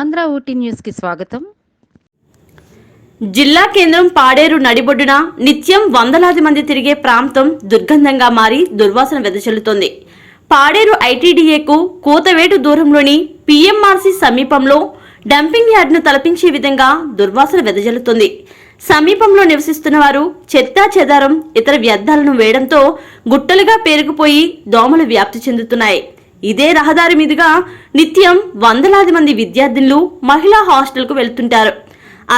ఆంధ్ర ఊటీ న్యూస్కి స్వాగతం. జిల్లా కేంద్రం పాడేరు నడిబొడ్డున నిత్యం వందలాది మంది తిరిగే ప్రాంతం దుర్గంధంగా మారి దుర్వాసన వెదజల్లుతోంది. పాడేరు ఐటీడీఏకు కూతవేటు దూరంలోని పీఎంఆర్సీ సమీపంలో డంపింగ్ యార్డ్ను తలపించే విధంగా దుర్వాసన వెదజల్లుతుంది. సమీపంలో నివసిస్తున్న వారు చెత్తా చెదారం ఇతర వ్యర్థాలను వేయడంతో గుట్టలుగా పేరుకుపోయి దోమలు వ్యాప్తి చెందుతున్నాయి. ఇదే రహదారి మీదుగా నిత్యం వందలాది మంది విద్యార్థినులు మహిళా హాస్టల్కు వెళ్తుంటారు.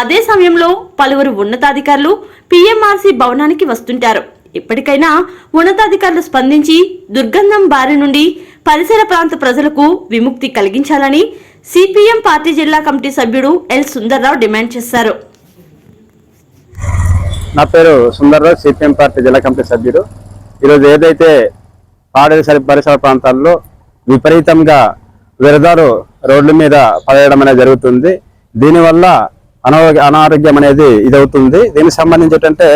అదే సమయంలో పలువురు ఉన్నతాధికారులు పీఎంఆర్సీ భవనానికి వస్తుంటారు. ఇప్పటికైనా ఉన్నతాధికారులు స్పందించి దుర్గంధం బారి నుండి పరిసర ప్రాంత ప్రజలకు విముక్తి కలిగించాలని సిపిఎం పార్టీ జిల్లా కమిటీ సభ్యుడు ఎల్ సుందర్రావు డిమాండ్ చేశారు. నా పేరు సుందర్రావు సిపిఎం పార్టీ జిల్లా కమిటీ సభ్యుడు. ఈరోజు ఏదైతే పాడేరు సరి పరిసర ప్రాంతాల్లో విపరీతంగా విరదారు రోడ్ల మీద పడేయడం అనేది జరుగుతుంది. దీనివల్ల అనారోగ్య అనారోగ్యం అనేది ఇదవుతుంది. దీనికి సంబంధించి ఏంటంటే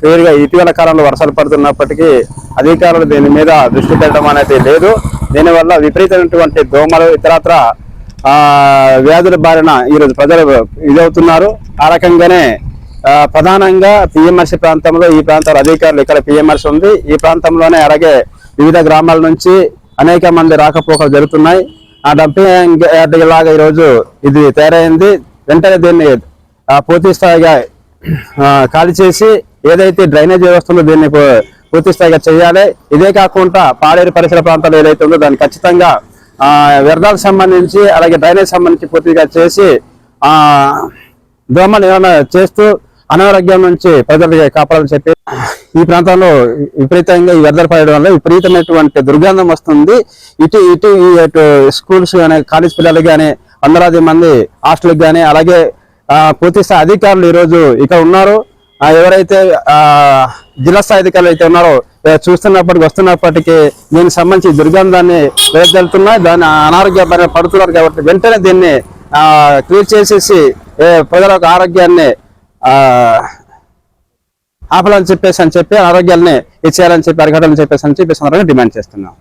క్లియర్గా ఇటీవల కాలంలో వర్షాలు పడుతున్నప్పటికీ అధికారులు దీని మీద దృష్టి పెట్టడం అనేది లేదు. దీనివల్ల విపరీతమైనటువంటి దోమలు ఇతరత్ర వ్యాధుల బారిన ఈరోజు ప్రజలు ఇదవుతున్నారు. ఆ రకంగానే ప్రధానంగా పిఎంఆర్సీ ప్రాంతంలో ఈ ప్రాంతాల అధికారులు ఇక్కడ పిఎంఆర్సీ ఉంది. ఈ ప్రాంతంలోనే అలాగే వివిధ గ్రామాల నుంచి అనేక మంది రాకపోకలు జరుగుతున్నాయి. ఆ డంపింగ్ యార్డ్ లాగా ఈరోజు ఇది తయారైంది. వెంటనే దీన్ని పూర్తిస్థాయిగా పూర్తి స్థాయిగా ఆ, ఖాళీ చేసి ఏదైతే డ్రైనేజ్ వ్యవస్థ ఉందో దీన్ని పూర్తిస్థాయిగా పూర్తి స్థాయిగా చేయాలి. ఇదే కాకుండా పాడేరు పరిసర ప్రాంతాలు ఏదైతే ఉందో దాన్ని ఖచ్చితంగా ఆ, వ్యర్థాలకు సంబంధించి అలాగే డ్రైనేజ్ సంబంధించి పూర్తిగా చేసి ఆ దోమ నివారణ చేస్తూ అనారోగ్యం నుంచి ప్రజలకి కాపాడాలని చెప్పి ఈ ప్రాంతంలో విపరీతంగా ఈ వ్యర్థాలు పడడం వల్ల విపరీతమైనటువంటి దుర్గంధం వస్తుంది. ఇటు ఇటు ఈ స్కూల్స్ కానీ కాలేజ్ పిల్లలు కానీ వందలాది మంది హాస్టల్కి కానీ అలాగే ఆ, పూర్తి స్థాయి అధికారులు ఈరోజు ఇక్కడ ఉన్నారు. ఎవరైతే జిల్లా స్థాయి అధికారులు అయితే ఉన్నారో చూస్తున్నప్పటికీ చూస్తున్నప్పటికి వస్తున్నప్పటికీ దీనికి సంబంధించి దుర్గంధాన్ని వెళ్తున్నాయి దాన్ని అనారోగ్య పడుతున్నారు కాబట్టి వెంటనే దీన్ని క్లియర్ చేసేసి ప్రజల ఆరోగ్యాన్ని ఆపాలని చెప్పేసి అని చెప్పి ఆరోగ్యాన్ని ఇచ్చేయాలని చెప్పి అరికట్టాలని చెప్పేసి అని చెప్పి సందర్భంగా డిమాండ్ చేస్తున్నాం.